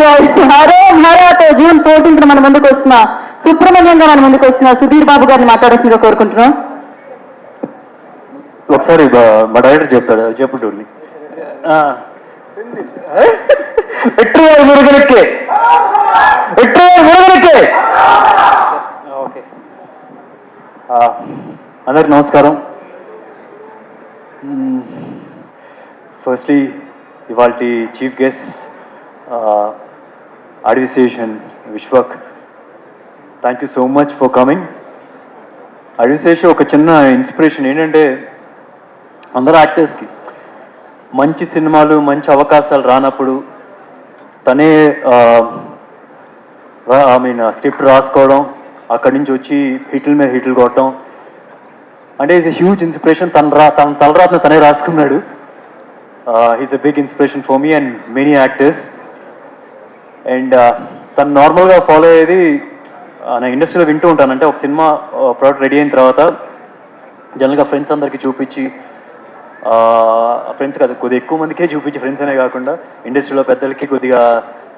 Hare హరాతో June fourteenth మన ముందుకు వస్తున్న సుబ్రహ్మణ్యంగా మన ముందుకు వస్తున్న సుధీర్ బాబు గారిని మాట్లాడాల్సిందిగా కోరుకుంటున్నాం. ఒకసారి మా డైరెక్టర్ చెప్తాడు చెప్పుడు ఓకే. అందరికి నమస్కారం. ఫస్ట్లీ ఇవాళ chief guest administration Vishwak thank you so much for coming administration ఒక చిన్న ఇన్స్పిరేషన్ ఏంటంటే అందరూ యాక్టర్స్కి మంచి సినిమాలు మంచి అవకాశాలు రానప్పుడు తనే ఐ మీన్ స్క్రిప్ట్ రాసుకోవడం అక్కడి నుంచి వచ్చి హిట్ల మీద హిట్లు కొట్టడం. అంటే ఈజ్ ఎ హ్యూజ్ ఇన్స్పిరేషన్ తన రా తన తలరాత్న తనే రాసుకున్నాడు. He's a big inspiration for me and many actors and తను నార్మల్గా ఫాలో అయ్యేది నా ఇండస్ట్రీలో వింటూ ఉంటాను. అంటే ఒక సినిమా ప్రోడక్ట్ రెడీ అయిన తర్వాత జనరల్గా ఫ్రెండ్స్ అందరికీ చూపించి ఫ్రెండ్స్ కాదు కొద్దిగా ఎక్కువ మందికే చూపించి ఫ్రెండ్స్ అనే కాకుండా ఇండస్ట్రీలో పెద్దలకి కొద్దిగా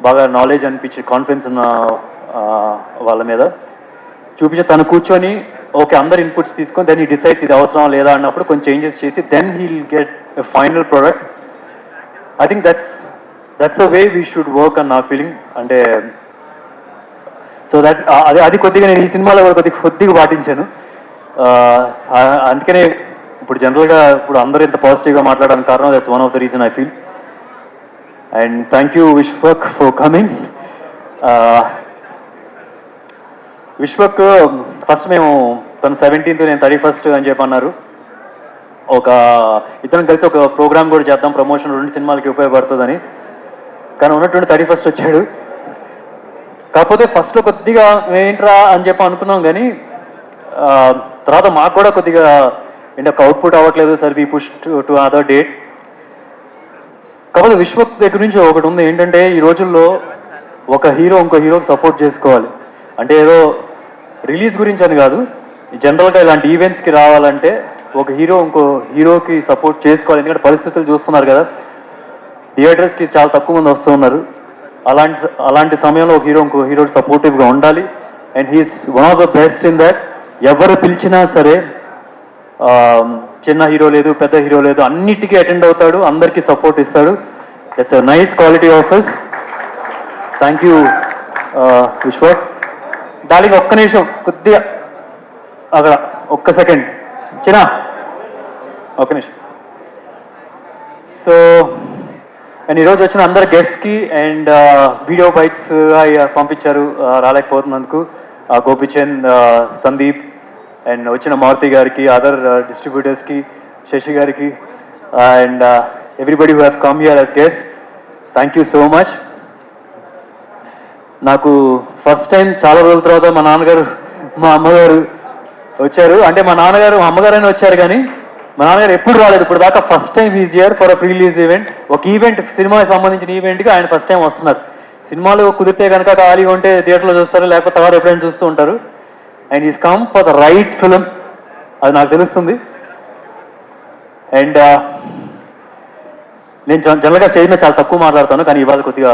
బాగా నాలెడ్జ్ అనిపించి కాన్ఫిడెన్స్ ఉన్న వాళ్ళ మీద చూపించి తను కూర్చొని ఓకే అందరు ఇన్పుట్స్ తీసుకొని దెన్ ఈ డిసైడ్స్ ఇది అవసరం లేదా అన్నప్పుడు కొంచెం చేంజెస్ చేసి then he'll get a final product. I think that's that's the way we should work అన్న నా ఫీలింగ్ అంటే సో దట్ అది అది కొద్దిగా నేను ఈ సినిమాలో కూడా కొద్దిగా కొద్దిగా పాటించాను. అందుకనే ఇప్పుడు జనరల్గా ఇప్పుడు అందరూ ఇంత పాజిటివ్గా మాట్లాడడానికి కారణం that's one of the reason I feel and thank you Vishwak for coming Vishwak first మేము తను సెవెంటీన్త్ నేను థర్టీ ఫస్ట్ అని చెప్పి అన్నారు. ఒక ఇద్దరం కలిసి ఒక ప్రోగ్రామ్ కూడా చేద్దాం ప్రమోషన్ రెండు సినిమాలకి ఉపయోగపడుతుందని. కానీ ఉన్నటువంటి థర్టీ ఫస్ట్ వచ్చాడు. కాకపోతే ఫస్ట్లో కొద్దిగా ఏంట్రా అని చెప్పి అనుకున్నాం కానీ తర్వాత మాకు కూడా కొద్దిగా ఏంటో ఒక అవుట్పుట్ అవ్వట్లేదు sir we push to other date కాకపోతే విశ్వక్ దగ్గర నుంచి ఒకటి ఉంది ఏంటంటే ఈ రోజుల్లో ఒక హీరో ఇంకో హీరోకి సపోర్ట్ చేసుకోవాలి. అంటే ఏదో రిలీజ్ గురించి అని కాదు జనరల్గా ఇలాంటి ఈవెంట్స్కి రావాలంటే ఒక హీరో ఇంకో హీరోకి సపోర్ట్ చేసుకోవాలి. ఎందుకంటే పరిస్థితులు చూస్తున్నారు కదా. థియేటర్స్కి చాలా తక్కువ మంది వస్తూ ఉన్నారు. అలాంటి అలాంటి సమయంలో ఒక హీరో ఇంకో హీరో సపోర్టివ్గా ఉండాలి. And he's one of the best in that ఎవరు పిలిచినా సరే చిన్న హీరో లేదు పెద్ద హీరో లేదు అన్నిటికీ అటెండ్ అవుతాడు అందరికీ సపోర్ట్ ఇస్తాడు. It's a nice quality of his thank you Vishwak. Darling ఒక్క నిమిషం కొద్దిగా అక్కడ ఒక్క సెకండ్. చిన్న ఒక్క నిమిషం. సో అండ్ ఈరోజు వచ్చిన అందరు గెస్ట్కి అండ్ వీడియో బైట్స్ పంపించారు uh, రాలేకపోతున్నందుకు uh, Gopichand uh, Sandeep and వచ్చిన మారుతి గారికి అదర్ డిస్ట్రిబ్యూటర్స్కి శశి గారికి and everybody who have come here as guest thank you so much నాకు ఫస్ట్ టైం చాలా రోజుల తర్వాత మా నాన్నగారు మా అమ్మగారు వచ్చారు. అంటే మా నాన్నగారు మా అమ్మగారైనా వచ్చారు కానీ మా నాన్నగారు ఎప్పుడు రాలేదు. ఇప్పుడు దాకా first time is year for a prerelease event ఒక ఈవెంట్ సినిమాకి సంబంధించిన ఈవెంట్కి ఆయన ఫస్ట్ టైం వస్తున్నారు. సినిమాలు కుదిరితే కనుక ఖాళీగా ఉంటే థియేటర్లో చూస్తారు లేకపోతే తర్వాత ఎప్పుడైనా చూస్తూ ఉంటారు. And is come for the right film అది నాకు తెలుస్తుంది. అండ్ uh, నేను జనరల్గా స్టేజ్ మీద చాలా తక్కువ మాట్లాడతాను కానీ ఇవాళ కొద్దిగా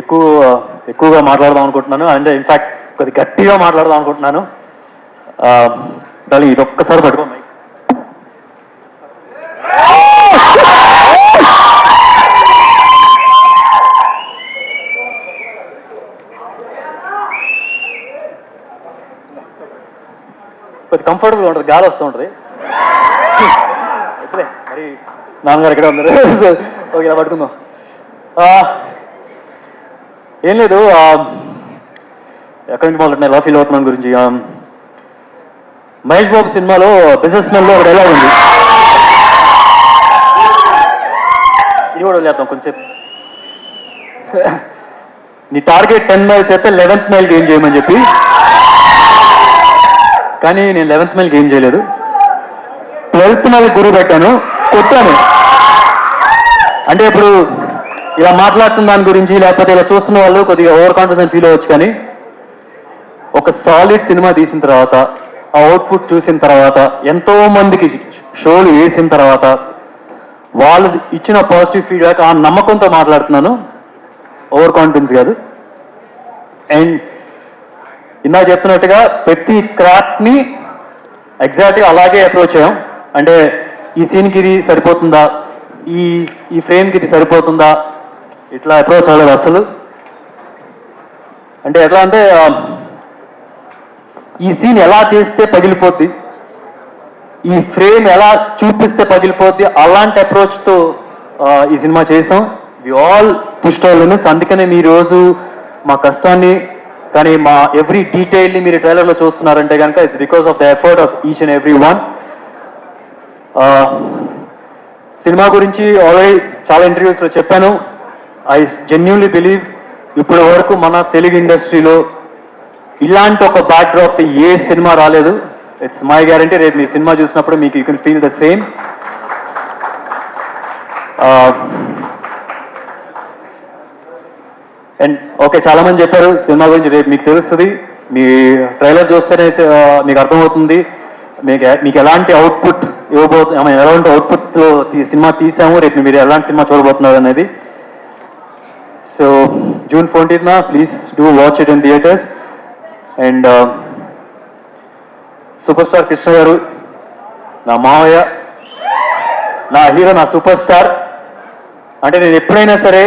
ఎక్కువ ఎక్కువగా మాట్లాడదాం అనుకుంటున్నాను. అండ్ ఇన్ఫాక్ట్ కొద్దిగా గట్టిగా మాట్లాడదాం అనుకుంటున్నాను. Uh, దాని ఇది ఒక్కసారి పట్టుకోండి. కొద్ది కంఫర్టబుల్గా ఉంటుంది గాలి వస్తూ ఉంటుంది. ఇప్పుడే మరి నాన్నగారు ఇక్కడ ఉన్నారు. ఓకే ఇలా పట్టుకుందాం. ఏం లేదు ఎక్కడి నుంచి మొదలెట్టిన ఎలా ఫీల్ అవుతున్నాను గురించి? మహేష్ బాబు సినిమాలో బిజినెస్ మెన్లో ఒక డైలాగ్ ఉంది. ఇది కూడా వదిలేద్దాం కొంచెంసేపు నీ టార్గెట్ టెన్ మైల్స్ అయితే లెవెన్త్ మైల్ గెయిన్ చేయమని చెప్పి. కానీ నేను లెవెన్త్ మైల్ ఏం చేయలేదు. ట్వెల్త్ మైల్ గురువు పెట్టాను. కొట్టాను. అంటే ఇప్పుడు ఇలా మాట్లాడుతున్న దాని గురించి లేకపోతే ఇలా చూస్తున్న వాళ్ళు కొద్దిగా ఓవర్ కాన్ఫిడెన్స్ ఫీల్ అవ్వచ్చు కానీ ఒక సాలిడ్ సినిమా తీసిన తర్వాత ఆ అవుట్పుట్ చూసిన తర్వాత ఎంతో మందికి షోలు వేసిన తర్వాత వాళ్ళు ఇచ్చిన పాజిటివ్ ఫీడ్బ్యాక్ ఆ నమ్మకంతో మాట్లాడుతున్నాను. ఓవర్ కాన్ఫిడెన్స్ కాదు. అండ్ ఇందాక చెప్తున్నట్టుగా ప్రతి క్రాఫ్ట్ని ఎగ్జాక్ట్గా అలాగే అప్రోచ్ అయ్యాం అంటే ఈ సీన్కి ఇది సరిపోతుందా? ఈ ఈ ఫ్రేమ్కి ఇది సరిపోతుందా? ఇట్లా అప్రోచ్ అవ్వలేదు అసలు. అంటే ఎట్లా అంటే ఈ సీన్ ఎలా తీస్తే పగిలిపోద్ది? ఈ ఫ్రేమ్ ఎలా చూపిస్తే పగిలిపోద్ది? అలాంటి అప్రోచ్తో ఈ సినిమా చేసాం. వి ఆల్ పుష్ట లిమిట్స్ అందుకనే మీ రోజు మా కష్టాన్ని కానీ మా ఎవ్రీ డీటెయిల్ని మీరు ట్రైలర్లో చూస్తున్నారంటే కనుక it's because of the effort of each and every one cinema గురించి ఆల్రెడీ చాలా ఇంటర్వ్యూస్లో చెప్పాను. ఐ జెన్యున్లీ బిలీవ్ ఇప్పటి వరకు మన తెలుగు ఇండస్ట్రీలో ఇలాంటి ఒక బ్యాక్ డ్రాప్ ఏ సినిమా రాలేదు. ఇట్స్ మై గ్యారంటీ రేపు మీరు సినిమా చూసినప్పుడు మీకు you can feel the same and okay చాలా మంది చెప్పారు సినిమా గురించి రేపు మీకు తెలుస్తుంది. మీ ట్రైలర్ చూస్తేనే మీకు అర్థమవుతుంది. మీకు మీకు ఎలాంటి అవుట్పుట్ ఇవ్వబోతు ఎలాంటి అవుట్పుట్ సినిమా తీసాము రేపు మీరు ఎలాంటి సినిమా చూడబోతున్నారు అనేది. So June ఫోర్టీన్త్న please do watch it in theatres and superstar Krishna గారు నా మావయ్య నా హీరో నా సూపర్ స్టార్ అంటే నేను ఎప్పుడైనా సరే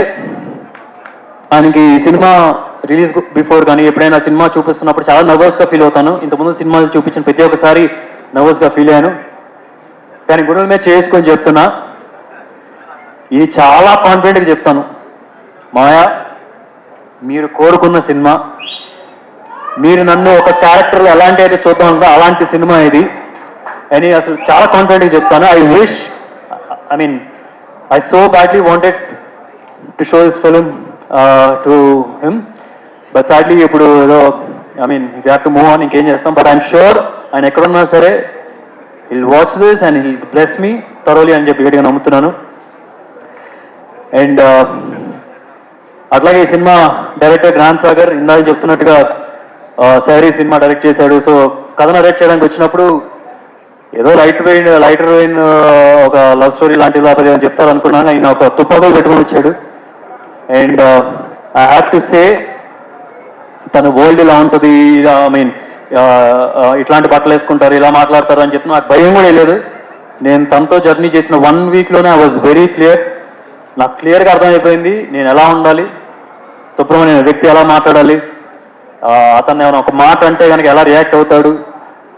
ఆయనకి ఈ సినిమా రిలీజ్ బిఫోర్ కానీ ఎప్పుడైనా సినిమా చూపిస్తున్నప్పుడు చాలా నర్వస్గా ఫీల్ అవుతాను. ఇంతకుముందు సినిమాలు చూపించిన ప్రతి ఒక్కసారి నర్వస్గా ఫీల్ అయ్యాను. కానీ గురువుల మీద చేసుకొని చెప్తున్నా. ఇది చాలా కాన్ఫిడెంట్గా చెప్తాను. మాయా మీరు కోరుకున్న సినిమా మీరు నన్ను ఒక క్యారెక్టర్ ఎలాంటి అయితే చూద్దాం అలాంటి సినిమా ఇది. అని అసలు చాలా కాన్ఫిడెంట్గా చెప్తాను. I wish I mean I so badly wanted to show this film to him but sadly ఇప్పుడు ఏదో I mean we have to move on ఇంకేం చేస్తాం? బట్ ఐఎమ్ షూర్ ఆయన ఎక్కడున్నా సరే will watch this and he'll bless me thoroughly అని చెప్పి గట్టిగా నమ్ముతున్నాను. అండ్ uh, అట్లాగే ఈ సినిమా డైరెక్టర్ గ్రాండ్ సాగర్ ఇందాక చెప్తున్నట్టుగా uh, శారీ సినిమా డైరెక్ట్ చేశాడు. సో కథ డైరెక్ట్ చేయడానికి వచ్చినప్పుడు ఏదో light vein lighter vein uh, ఒక లవ్ స్టోరీ లాంటిది లేకపోతే ఏమైనా చెప్తారనుకున్నాను. ఆయన ఒక తుపాకులు పెట్టుకొని వచ్చాడు. And I have to say తను ఓల్డ్ ఇలా ఉంటుంది ఐ మీన్ ఇట్లాంటి బట్టలు వేసుకుంటారు ఇలా మాట్లాడతారు అని చెప్పి నాకు భయం కూడా లేదు నేను తనతో జర్నీ చేసిన వన్ వీక్లోనే ఐ వాజ్ వెరీ క్లియర్ నాకు క్లియర్గా అర్థమైపోయింది నేను ఎలా ఉండాలి సుబ్రహ్మణ్యం వ్యక్తి ఎలా మాట్లాడాలి అతను ఏమైనా ఒక మాట అంటే కనుక ఎలా రియాక్ట్ అవుతాడు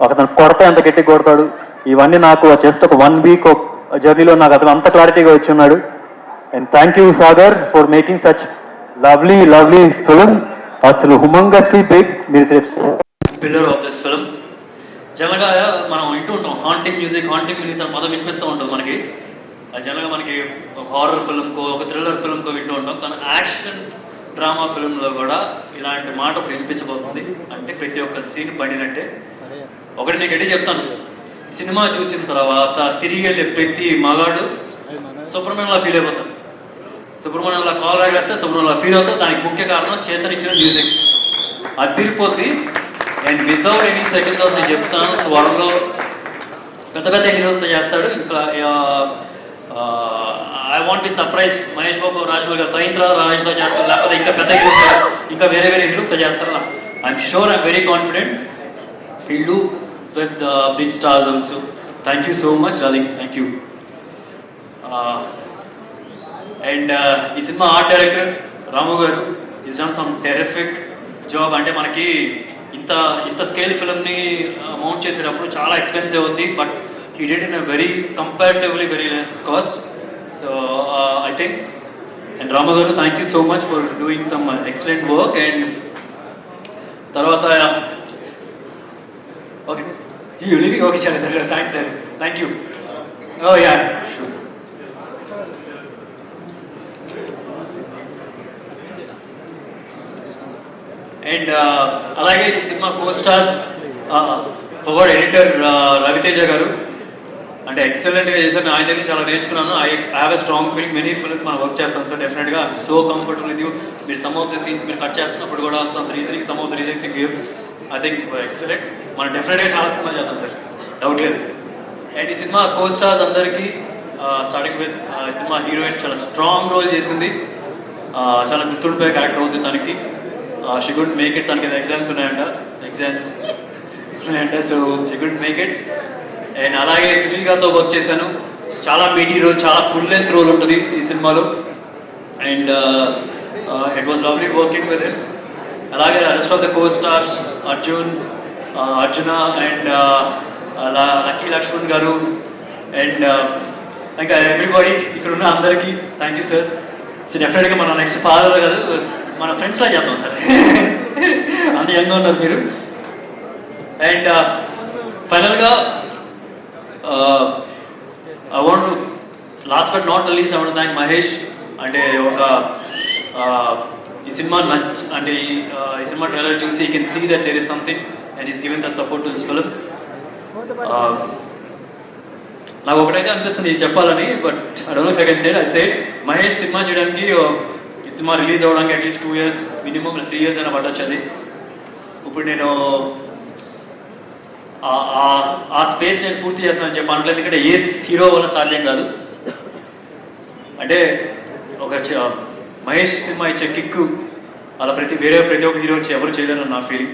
అతను కొడతా ఎంత గట్టి కొడతాడు ఇవన్నీ నాకు జస్ట్ ఒక వన్ వీక్ జర్నీలో నాకు అతను అంత క్లారిటీగా వచ్చి ఉన్నాడు. And thank you Sagar for making such lovely lovely film అసలు హుమంగస్లీ బిగ్ మీరు పిల్లర్ ఆఫ్ దిస్ ఫిల్మ్ జనరల్గా మనం వింటూ ఉంటాం. హాంటింగ్ మ్యూజిక్ హాంటింగ్ మ్యూజిక్ అని పదం వినిపిస్తూ ఉంటుంది మనకి. అది జనరల్గా మనకి ఒక హారర్ ఫిల్మ్కో ఒక థ్రిల్లర్ ఫిల్మ్కో వింటూ ఉంటాం. కానీ యాక్షన్ డ్రామా ఫిల్మ్లో కూడా ఇలాంటి మాట ఒకటి వినిపించబోతుంది. అంటే ప్రతి ఒక్క సీన్ పడినట్టే. ఒకటి నేను గట్టి చెప్తాను. సినిమా చూసిన తర్వాత తిరిగి వెళ్ళే ప్రతి మగాడు సుబ్రహ్మణ్యంలా ఫీల్ అయిపోతాడు. సుబ్రహ్మణ్యంలో కాల్ రాగేస్తే సుబ్రహ్మణ్యంలో ఫీల్ అవుతుంది దానికి ముఖ్య కారణం చేతనిచ్చిన music. అదిరిపోద్ది. And without any second thoughts నేను చెప్తాను. త్వరలో పెద్ద పెద్ద హీరోలతో చేస్తాడు. ఇంకా I want be surprise Mahesh Babu Rajamouli గారు అయిన తర్వాత రమేష్లో చేస్తారు. లేకపోతే ఇంకా పెద్ద హీరో ఇంకా వేరే వేరే హీరోతో చేస్తారు I'm sure I'm very confident వీళ్ళు with big stars also thank you so much darling thank you and ఈ సినిమా ఆర్ట్ డైరెక్టర్ రాము గారు is done some terrific job అంటే మనకి ఇంత ఇంత స్కేల్ ఫిల్మ్ని మౌంట్ చేసేటప్పుడు చాలా ఎక్స్పెన్సివ్ అవుద్ది but he did in a very comparatively very less cost so I think and Rama గారు thank you so much for doing some excellent work and తర్వాత okay you living okay చాలా thanks thank you oh ya and uh, అలాగే ఈ cinema co stars editor Ravi Teja గారు. అంటే ఎక్సలెంట్గా చేశారు. ఆయన దగ్గర చాలా నేర్చుకున్నాను. I have a strong feeling many films మనం వర్క్ చేస్తాం సార్ డెఫినెట్గా సో కంఫర్టబుల్ విత్ యూ మీరు సమ్ ఆఫ్ ద సీన్స్ మీరు కట్ చేస్తున్నప్పుడు కూడా some reasoning some of the reasonings give I think excellent మనం డెఫినెట్గా చాలా సినిమా చేద్దాం సార్ డౌట్ లేదు. అండ్ ఈ సినిమా కో స్టార్స్ అందరికీ స్టార్టింగ్ విత్ సినిమా హీరోయిన్ చాలా స్ట్రాంగ్ రోల్ చేసింది. చాలా గుర్తుండిపోయే క్యారెక్టర్ అవుతుంది తనకి. షీ గుడ్ మేక్ ఇట్ తనకి ఎగ్జామ్స్ ఉన్నాయంట. ఎగ్జామ్స్ ఉన్నాయంట. So she good make it and అలాగే సునీల్ గారితో వర్క్ చేశాను. చాలా మీటీ రోల్ చాలా ఫుల్ లెంత్ రోల్ ఉంటుంది ఈ సినిమాలో. And it was lovely working with him అలాగే rest of the co stars Arjun Arjuna and Lucky Lakshman garu. And ఇంకా ఎవ్రీబడి ఇక్కడ ఉన్న అందరికీ థ్యాంక్ యూ సార్ సో డెఫినెట్గా మన నెక్స్ట్ ఫాదర్ కదా మన ఫ్రెండ్స్లో చెప్తాం సార్. అంత యంగ్గా ఉన్నారు మీరు. అండ్ ఫైనల్గా I want last but not release అవ్వడం వాంట్ థ్యాంక్ మహేష్ అంటే ఒక ఈ సినిమా లంచ్ అంటే ఈ సినిమా ట్రైలర్ చూసి you can see that there is something and is given that support to this film నాకు ఒకటైతే అనిపిస్తుంది ఇది చెప్పాలని but I don't know if I can said I said Mahesh cinema చేయడానికి cinema release అవ్వడానికి at least two years minimum three years అయినా పట్టొచ్చు అది ఇప్పుడు నేను ఆ- ఆ- స్పేస్ నేను పూర్తి చేస్తానని చెప్పి అనట్లేదు ఎందుకంటే ఏ హీరో వల్ల సాధ్యం కాదు. అంటే ఒక చ- మహేష్ సినిమా ఇచ్చే కిక్కు అలా ప్రతి వేరే ప్రతి ఒక్క హీరో ఎవరు చేయలేరు నా ఫీలింగ్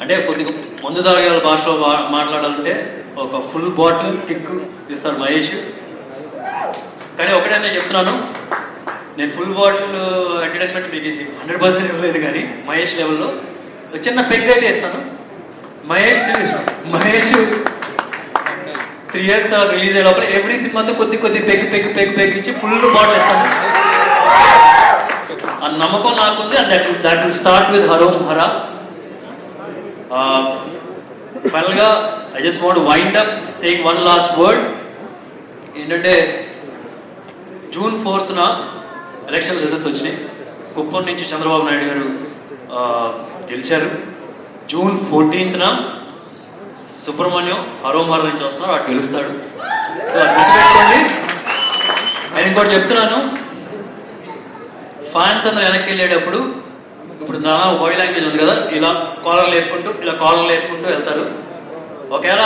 అంటే కొద్దిగా ముందు తరగతి భాషలో మాట్లాడాలంటే ఒక ఫుల్ బాటిల్ కిక్ ఇస్తాడు మహేష్. కానీ ఒకటే నేను చెప్తున్నాను నేను ఫుల్ బాటిల్ ఎంటర్టైన్మెంట్ మీకు హండ్రెడ్ పర్సెంట్ ఇవ్వలేదు కానీ మహేష్ లెవెల్లో చిన్న పెగ్ అయితే ఇస్తాను. Mahesh Mahesh three years release అయ్యే లోపల ఎవ్రీ సినిమాతో కొద్ది కొద్ది పెగ్ పెగ్ పెగ్ పెగ్ ఇచ్చి ఫుల్ బాటిల్ ఇస్తాను. ఆ నమ్మకం నాకుంది and that that will start with Harom Hara ఫైనల్గా I just want wind up saying one last word ఏంటంటే జూన్ ఫోర్త్న ఎలక్షన్ రిజల్ట్స్ వచ్చినాయి. కుప్పం నుంచి చంద్రబాబు నాయుడు గారు గెలిచారు. జూన్ ఫోర్టీన్త్న సుబ్రహ్మణ్యం హరోమహర్ నుంచి వస్తున్నారు అటు గెలుస్తాడు. సో అది నేను ఇంకోటి చెప్తున్నాను. ఫ్యాన్స్ అందరూ వెనక్కి వెళ్ళేటప్పుడు ఇప్పుడు నానా బాడీ లాంగ్వేజ్ ఉంది కదా ఇలా కాలర్ లేపుకుంటూ ఇలా కాలర్ లేపుకుంటూ వెళ్తారు. ఒకవేళ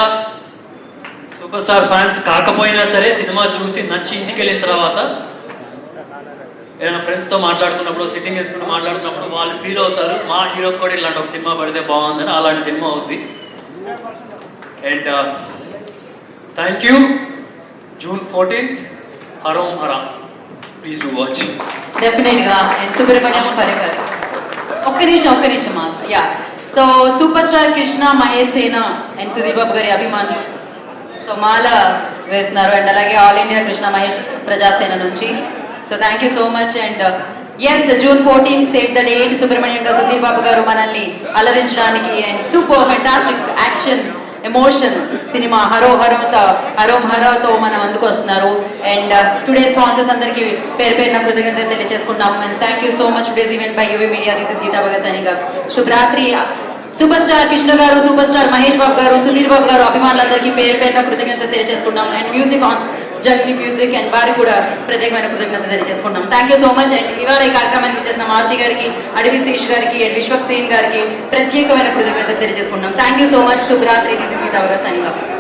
సూపర్ స్టార్ ఫ్యాన్స్ కాకపోయినా సరే సినిమా చూసి నచ్చి ఇంటికి వెళ్ళిన తర్వాత ఏదైనా ఫ్రెండ్స్తో మాట్లాడుకున్నప్పుడు సిట్టింగ్ వేసుకుంటూ మాట్లాడుకున్నప్పుడు వాళ్ళు ఫీల్ అవుతారు మా హీరో కూడా ఇలాంటి ఒక సినిమా పడితే బాగుందని అలాంటి సినిమా అవుద్ది. And thank you June fourteenth Harom Hara please do watch definite and Subrahmanyam forever ఒక్క నిమిషం ఒక్క నిమిషం yeah so super star Krishna Mahesh Sena and Sudheer Babu గారి అభిమానులు. సో మాల వేస్తున్నారు. అండ్ అలాగే ఆల్ ఇండియా కృష్ణ మహేష్ ప్రజాసేన నుంచి. So thank you so much and yes June fourteen save the date Subrahmanyam Sudheer Babu garu మనల్ని అలరించడానికి and super fantastic action emotion cinema harrow హరోతో హరోం హరోతో మనం అందుకు వస్తున్నారు అండ్ టుడే స్పాన్సర్స్ అందరికి పేరు పేరున కృతజ్ఞత తెలియజేసుకుంటాం and thank you so much today's event by UV media this is Geetha Bhagasani garu శుభరాత్రి super star Krishna గారు సూపర్ స్టార్ మహేష్ బాబు గారు సుధీర్ బాబు గారు అభిమానులందరికీ పేరు పేరున కృతజ్ఞత తెలియజేసుకుంటాం and music on Jagni music and వారికి కూడా ప్రత్యేకమైన కృతజ్ఞత తెలియజేసుకుంటాం thank you so much and ఇవాళ ఈ కార్యక్రమానికి చేసిన మారుతి గారికి అడవి శేష్ గారికి అండ్ విశ్వక్ సేన్ గారికి ప్రత్యేకమైన కృతజ్ఞత తెలియజేసుకుంటాం thank you so much శుభరాత్రి. This is Geetha